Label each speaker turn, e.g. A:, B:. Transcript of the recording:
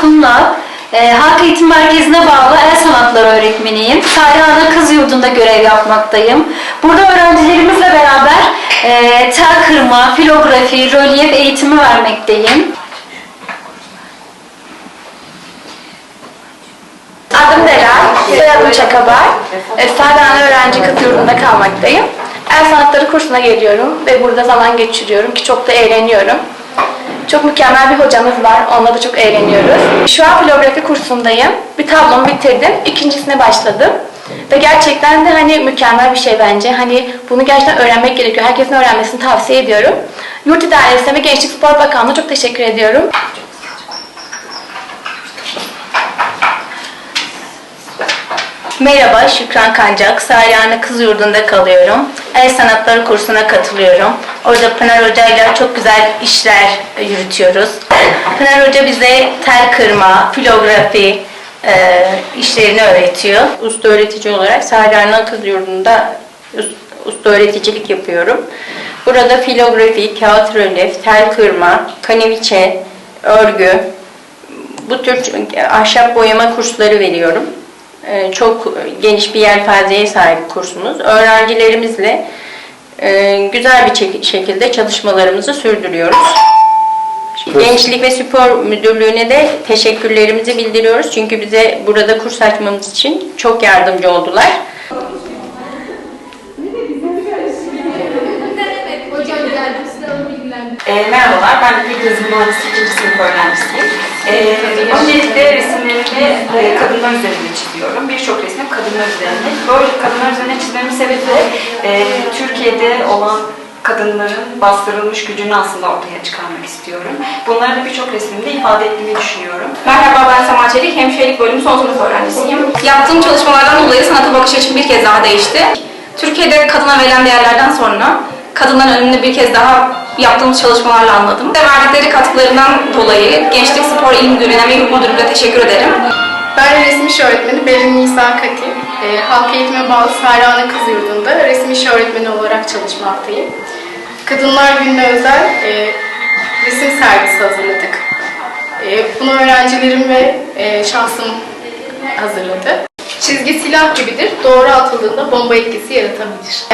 A: Kumlal. Ee, Halk Eğitim Merkezi'ne bağlı el sanatları öğretmeniyim. Salih Ana Kız Yurdu'nda görev yapmaktayım. Burada öğrencilerimizle beraber e, tel kırma, filografi, rölyef eğitimi vermekteyim.
B: Adım Delal, soyadım Çakabar. E, Sardane Öğrenci Kız Yurdu'nda kalmaktayım. El sanatları kursuna geliyorum ve burada zaman geçiriyorum ki çok da eğleniyorum. Çok mükemmel bir hocamız var, onunla da çok eğleniyoruz. Şu an filografi kursundayım. Bir tablomu bitirdim, ikincisine başladım. Ve gerçekten de hani mükemmel bir şey bence. Hani bunu gerçekten öğrenmek gerekiyor. Herkesin öğrenmesini tavsiye ediyorum. Yurt İdaresine ve Gençlik Spor Bakanlığı'na çok teşekkür ediyorum.
C: Merhaba, Şükran Kancak. Salihane Kız Yurdu'nda kalıyorum. El sanatları kursuna katılıyorum. Orada Pınar Hoca ile çok güzel işler yürütüyoruz. Pınar Hoca bize tel kırma, filografi e, işlerini öğretiyor.
D: usta öğretici olarak Salihane Kız Yurdu'nda us- usta öğreticilik yapıyorum. Burada filografi, kağıt rölyef, tel kırma, kaniviçe, örgü, bu tür ahşap boyama kursları veriyorum. Ee, Çok geniş bir yelpazeye sahip kursumuz. Öğrencilerimizle e, güzel bir şekilde çalışmalarımızı sürdürüyoruz. Gençlik ve Spor Müdürlüğü'ne de teşekkürlerimizi bildiriyoruz. Çünkü bize burada kurs açmamız için çok yardımcı oldular.
E: E, merhabalar, ben de bir yazım mühendisliği ikinci sınıf öğrencisiyim. E, öncelikle resimlerimi e, kadınlar üzerinde çiziyorum. Birçok resmim kadınlar üzerinde. Böyle kadınlar üzerine çizmemin sebebi de e, Türkiye'de olan kadınların bastırılmış gücünü aslında ortaya çıkarmak istiyorum. Bunları da birçok resmimde ifade ettiğimi düşünüyorum.
F: Merhaba ben Sema Çelik, hemşirelik bölümü son sınıf öğrencisiyim. Yaptığım çalışmalardan dolayı sanata bakış açım bir kez daha değişti. Türkiye'de kadına verilen değerlerden sonra kadınların önünde bir kez daha yaptığımız çalışmalarla anladım. Ve verdikleri katkılarından dolayı Gençlik Spor İl Müdürlüğü'ne ve Müdürlüğü'ne teşekkür ederim.
G: Ben resim iş öğretmeni Beril Nisa Kati. E, Halk Eğitime bağlı Sahrana Kız Yurdu'nda resim iş öğretmeni olarak çalışmaktayım. Kadınlar Günü'ne özel e, resim sergisi hazırladık. E, bunu öğrencilerim ve e, şahsım hazırladı. Çizgi silah gibidir. Doğru atıldığında bomba etkisi yaratabilir.